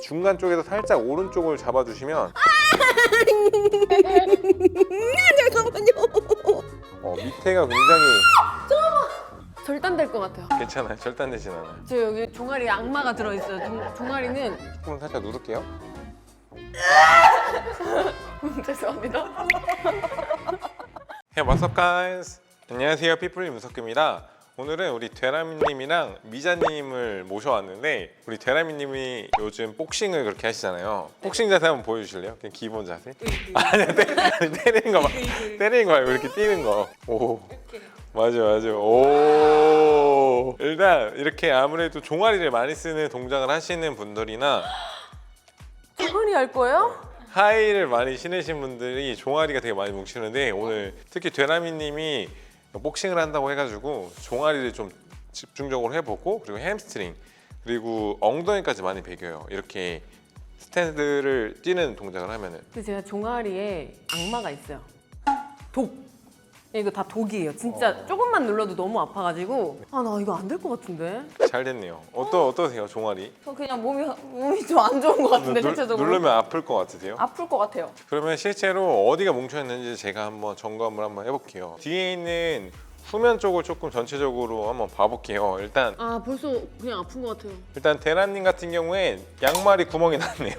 이 중간 쪽에서 살짝 오른쪽을 잡아주시면 잠깐만요. 어, 밑에가 굉장히 절단될 것 같아요. 괜찮아요. 절단되진 않아요. 저 여기 종아리 악마가 들어있어요. 종, 종아리는 조금 살짝 누를게요. 죄송합니다. Hey, what's up, guys? 안녕하세요, 피플리 문석규입니다. 오늘은 우리 되라미님이랑 미자님을 모셔왔는데 우리 되라미님이 요즘 복싱을 그렇게 하시잖아요. 복싱 자세 한번 보여주실래요? 그냥 기본 자세? 아니요, 때, 아니, 때리는 거 말, 때리는 거 말고 이렇게 뛰는 거. 오, 맞아, 맞아. 오, 일단 이렇게 아무래도 종아리를 많이 쓰는 동작을 하시는 분들이나 종아리 할 거예요? 하이를 많이 신으신 분들이 종아리가 되게 많이 뭉치는데 오늘 특히 되라미님이 복싱을 한다고 해가지고 종아리를 좀 집중적으로 해보고 그리고 햄스트링 그리고 엉덩이까지 많이 배겨요 이렇게 스탠드를 뛰는 동작을 하면은 근데 제가 종아리에 악마가 있어요. 독. 이거 다 독이에요. 진짜 조금만 눌러도 너무 아파가지고 아 나 이거 안 될 것 같은데. 잘 됐네요 어떠, 어떠세요 종아리? 저 그냥 몸이 몸이 좀 안 좋은 것 같은데 누, 전체적으로. 누르면 아플 것 같으세요? 아플 것 같아요. 그러면 실제로 어디가 뭉쳐 있는지 제가 한번 점검을 한번 해볼게요 뒤에 있는 후면 쪽을 조금 전체적으로 한번 봐볼게요 일단 아 벌써 그냥 아픈 것 같아요. 일단 대란님 같은 경우엔 양말이 구멍이 났네요.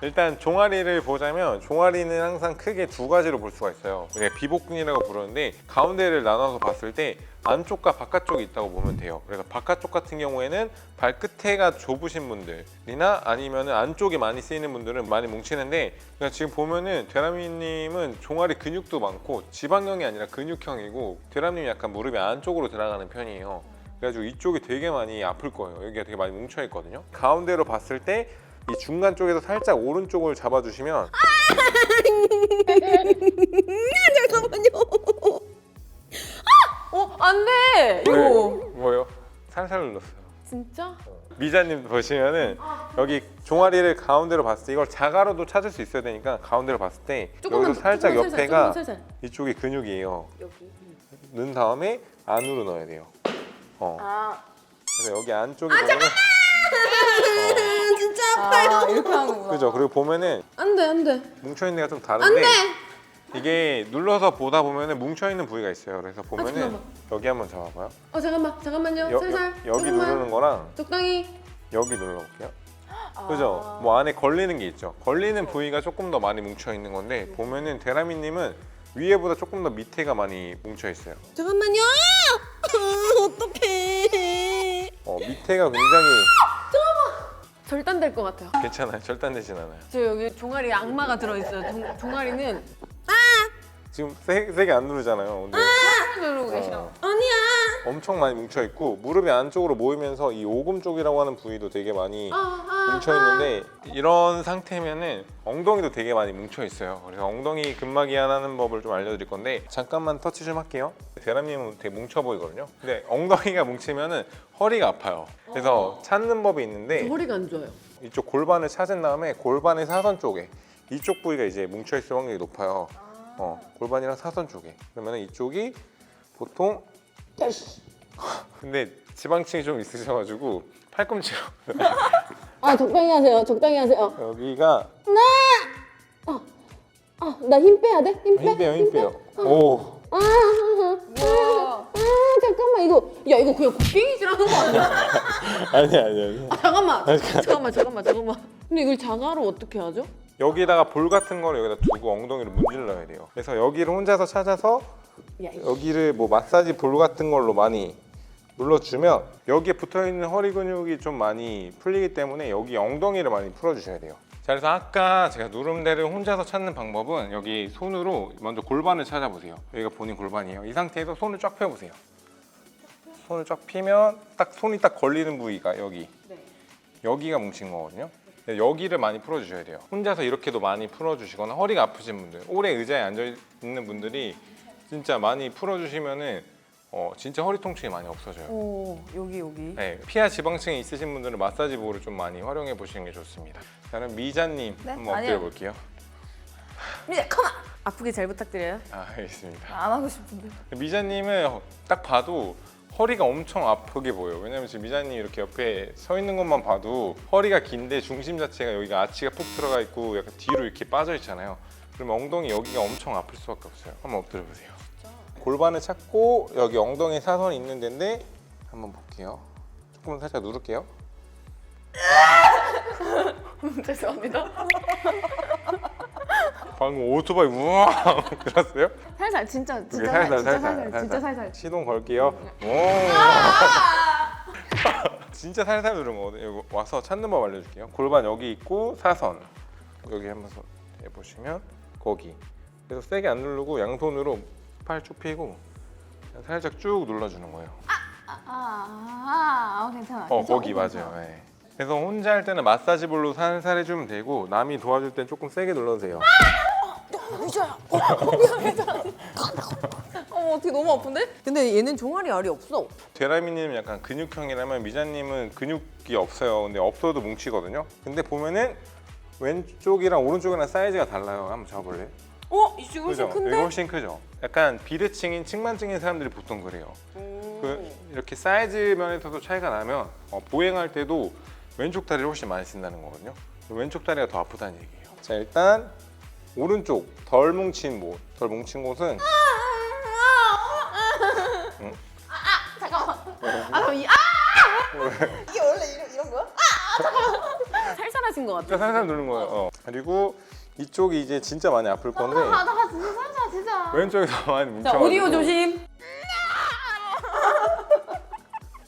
일단 종아리를 보자면 종아리는 항상 크게 두 가지로 볼 수가 있어요. 우리가 비복근이라고 부르는데 가운데를 나눠서 봤을 때 안쪽과 바깥쪽이 있다고 보면 돼요. 그래서 바깥쪽 같은 경우에는 발끝에가 좁으신 분들이나 아니면 안쪽에 많이 쓰이는 분들은 많이 뭉치는데 그러니까 지금 보면은 되라미님은 종아리 근육도 많고 지방형이 아니라 근육형이고 되라님이 약간 무릎이 안쪽으로 들어가는 편이에요. 그래가지고 이쪽이 되게 많이 아플 거예요. 여기가 되게 많이 뭉쳐 있거든요. 가운데로 봤을 때 이 중간 쪽에서 살짝 오른쪽을 잡아주시면 잠깐만요. 어 안 돼. 이거 네, 뭐요? 살살 눌렀어요. 진짜? 미자님 보시면은 여기 종아리를 가운데로 봤을 때 이걸 자가로도 찾을 수 있어야 되니까 가운데로 봤을 때 여기서 살짝 조금만 옆에가 살살, 살살. 이쪽이 근육이에요. 여기. 넣은 다음에 안으로 넣어야 돼요. 어. 아, 그래서 여기 안쪽에 보면은 진짜 아파요. 아, 이렇게 하는구나. 그죠? 그리고 보면은 안 돼 안 돼. 뭉쳐 있는 데가 좀 다른데 이게 눌러서 보다 보면은 뭉쳐 있는 부위가 있어요. 그래서 보면은 잠깐만. 여기 한번 잡아봐요. 어 잠깐만 잠깐만요. 여, 살살. 여, 기 조금만. 누르는 거랑 적당히. 여기 눌러볼게요. 그죠? 뭐 안에 걸리는 게 있죠. 걸리는 부위가 조금 더 많이 뭉쳐 있는 건데 보면은 데라미님은 위에보다 조금 더 밑에가 많이 뭉쳐 있어요. 잠깐만요. 아, 어떡해. 어, 밑에가 굉장히 절단될 것 같아요. 괜찮아요. 절단되진 않아요. 저 여기 종아리 악마가 들어있어요. 종, 종아리는 지금 세, 세게 안 누르잖아요. 근데 누르고 계셔. 어, 아니야. 엄청 많이 뭉쳐 있고 무릎이 안쪽으로 모이면서 이 오금 쪽이라고 하는 부위도 되게 많이 아, 아, 뭉쳐 있는데 이런 상태면은 엉덩이도 되게 많이 뭉쳐 있어요. 그래서 엉덩이 근막 이완하는 법을 좀 알려드릴 건데 잠깐만 터치 좀 할게요. 대람님은 되게 뭉쳐 보이거든요. 근데 엉덩이가 뭉치면은 허리가 아파요. 그래서 찾는 법이 저 있는데 허리가 안 좋아요. 이쪽 골반을 찾은 다음에 골반의 사선 쪽에 이쪽 부위가 이제 뭉쳐 있을 확률이 높아요. 어, 골반이랑 사선 쪽에 그러면 이쪽이 보통 근데 지방층이 좀 있으셔가지고 팔꿈치로 아, 적당히 하세요. 적당히 하세요. 여기가 아, 나 힘 빼야 돼? 힘 빼? 힘 빼요 힘 빼요 오 아, 아, 아, 아, 잠깐만 이거. 야 이거 그냥 곡괭이질 하는 거 아니야? 아니 아니 아니 아, 잠깐만. 잠깐만 잠깐만 잠깐만. 근데 이걸 자가로 어떻게 하죠? 여기다가 볼 같은 거를 여기다 두고 엉덩이를 문질러야 돼요 그래서 여기를 혼자서 찾아서 야, 이- 여기를 뭐 마사지 볼 같은 걸로 많이 눌러주면 여기에 붙어있는 허리 근육이 좀 많이 풀리기 때문에 여기 엉덩이를 많이 풀어주셔야 돼요. 자 그래서 아까 제가 누름대를 혼자서 찾는 방법은 여기 손으로 먼저 골반을 찾아보세요. 여기가 본인 골반이에요. 이 상태에서 손을 쫙 펴보세요. 손을 쫙 피면 딱 손이 딱 걸리는 부위가 여기. 여기가 뭉친 거거든요. 근데 여기를 많이 풀어주셔야 돼요. 혼자서 이렇게도 많이 풀어주시거나 허리가 아프신 분들 오래 의자에 앉아 있는 분들이 진짜 많이 풀어주시면은 어, 진짜 허리 통증이 많이 없어져요 오 여기 여기. 네, 피하 지방층이 있으신 분들은 마사지 볼을 좀 많이 활용해 보시는 게 좋습니다 저는 미자님 네? 한번 아니요. 엎드려 볼게요 미자, 컴온. 아프게 잘 부탁드려요. 아 알겠습니다 안 하고 싶은데. 미자님은 딱 봐도 허리가 엄청 아프게 보여요. 왜냐면 지금 미자님 이렇게 옆에 서 있는 것만 봐도 허리가 긴데 중심 자체가 여기가 아치가 푹 들어가 있고 약간 뒤로 이렇게 빠져 있잖아요. 그러면 엉덩이 여기가 엄청 아플 수밖에 없어요. 한번 엎드려 보세요. 골반을 찾고 여기 엉덩이 사선이 있는 데인데 한번 볼게요. 조금 살짝 누를게요. 죄송합니다. 방금 오토바이 우와 들었어요? 살살 진짜 진짜 살 살, 살, 진짜 살살, 살살, 살살. 진짜 살살. 시동 걸게요. 오. 진짜 살살 누른 거거든요. 이거 와서 찾는 법 알려줄게요. 골반 여기 있고 사선 여기 한번 손 해보시면 거기. 그래서 세게 안 누르고 양손으로 팔쭉 펴고 살짝 쭉 눌러주는 거예요. 아, 아, 아, 괜찮아. 어 괜찮아. 거기 맞아요. 네. 그래서 혼자 할 때는 마사지 볼로 살살 해주면 되고 남이 도와줄 땐 조금 세게 눌러주세요. 어머 어떻게 너무 아픈데? 근데 얘는 종아리 알이 없어. 제라미님은 약간 근육형이라면 미자님은 근육이 없어요. 근데 없어도 뭉치거든요. 근데 보면은 왼쪽이랑 오른쪽이랑 사이즈가 달라요. 한번 잡아볼래? 어? 이 지금 훨씬? 큰데? 이거 훨씬 크죠? 약간 비대칭인 측만증인 사람들이 보통 그래요. 그 이렇게 사이즈 면에서도 차이가 나면 어, 보행할 때도 왼쪽 다리를 훨씬 많이 쓴다는 거거든요. 왼쪽 다리가 더 아프다는 얘기예요. 자 일단 오른쪽 덜 뭉친 곳, 덜 뭉친 곳은 같아. 살살 누른 거예요. 어. 그리고 이쪽이 이제 진짜 많이 아플 건데 아, 나 진짜 살살 진짜. 왼쪽이 더 많이 뭉쳐. 자, 오디오 조심.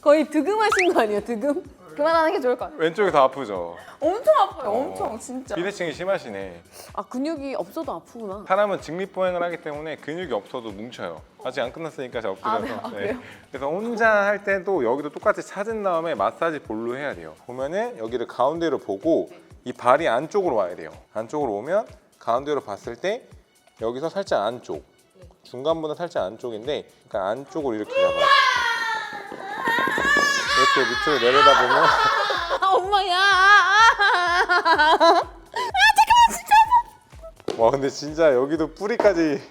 거의 득음하신 거 아니에요? 득음? 그만하는 게 좋을 것 같아. 왼쪽이 더 아프죠. 엄청 아파요. 어. 엄청 진짜. 비대칭이 심하시네. 아 근육이 없어도 아프구나. 사람은 직립보행을 하기 때문에 근육이 없어도 뭉쳐요. 아직 안 끝났으니까 제가 엎드려서. 아, 네. 아, 그래요? 그래서 혼자 할 때도 여기도 똑같이 찾은 다음에 마사지 볼로 해야 돼요. 보면은 여기를 가운데로 보고 이 발이 안쪽으로 와야 돼요. 안쪽으로 오면 가운데로 봤을 때 여기서 살짝 안쪽, 중간보다 살짝 안쪽인데 그러니까 안쪽으로 이렇게 잡아요. 이렇게 밑으로 내려다 보면 아 엄마야. 와 근데 진짜 여기도 뿌리까지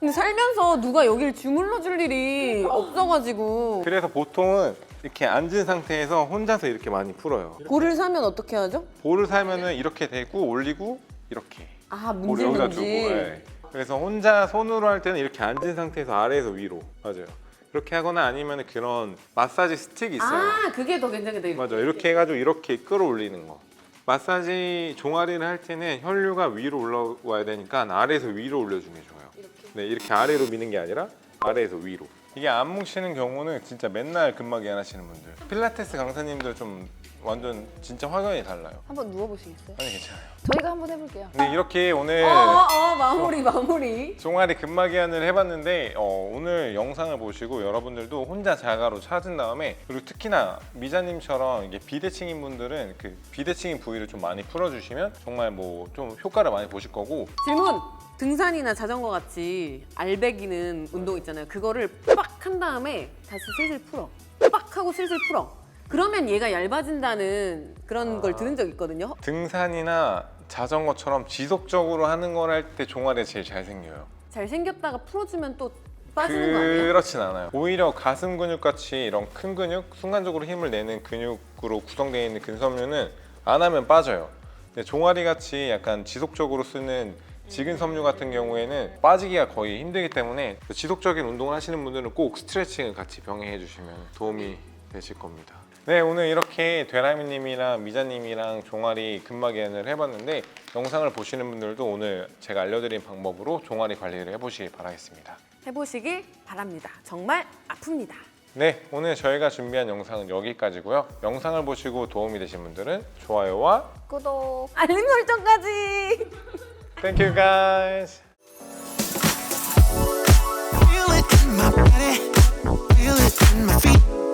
근데 살면서 누가 여기를 주물러 줄 일이 없어가지고 그래서 보통은 이렇게 앉은 상태에서 혼자서 이렇게 많이 풀어요. 볼을 사면 어떻게 하죠? 볼을 살면은 이렇게 대고 올리고 이렇게 아볼 문질 여기다 두고. 문질. 예. 그래서 혼자 손으로 할 때는 이렇게 앉은 상태에서 아래에서 위로 맞아요. 이렇게 하거나 아니면 그런 마사지 스틱 있어요. 아 그게 더 괜찮겠다. 맞아. 이렇게 해가지고 이렇게 끌어올리는 거. 마사지 종아리를 할 때는 혈류가 위로 올라와야 되니까 아래에서 위로 올려주는 게 좋아요. 네, 이렇게 아래로 미는 게 아니라 아래에서 위로. 이게 안 뭉치는 경우는 진짜 맨날 근막이 안 하시는 분들. 필라테스 강사님들 좀 완전 진짜 확연히 달라요. 한번 누워 보시겠어요? 아니 괜찮아요. 저희가 한번 해볼게요. 근데 이렇게 오늘 어어 어, 마무리 마무리. 종아리 근막이안을 해봤는데 어, 오늘 영상을 보시고 여러분들도 혼자 자가로 찾은 다음에 그리고 특히나 미자님처럼 이게 비대칭인 분들은 그 비대칭인 부위를 좀 많이 풀어주시면 정말 뭐 좀 효과를 많이 보실 거고 질문. 등산이나 자전거 같이 알배기는 운동 있잖아요. 그거를 빡 한 다음에 다시 슬슬 풀어. 빡 하고 슬슬 풀어. 그러면 얘가 얇아진다는 그런 걸 들은 적 있거든요. 등산이나 자전거처럼 지속적으로 하는 걸 할 때 종아리가 제일 잘 생겨요. 잘 생겼다가 풀어주면 또 빠지는 거 아니에요? 그렇진 않아요. 오히려 가슴 근육 같이 이런 큰 근육, 순간적으로 힘을 내는 근육으로 구성되어 있는 근섬유는 안 하면 빠져요. 근데 종아리 같이 약간 지속적으로 쓰는 지근 섬유 같은 경우에는 빠지기가 거의 힘들기 때문에 지속적인 운동을 하시는 분들은 꼭 스트레칭을 같이 병행해 주시면 도움이 되실 겁니다. 네 오늘 이렇게 되라미님이랑 미자님이랑 종아리 근막이안을 해봤는데 영상을 보시는 분들도 오늘 제가 알려드린 방법으로 종아리 관리를 해보시기 바라겠습니다. 해보시길 바랍니다. 정말 아픕니다. 네, 오늘 저희가 준비한 영상은 여기까지고요. 영상을 보시고 도움이 되신 분들은 좋아요와 구독. 알림 설정까지. Thank you guys. Feel it in my body, feel it in my feet.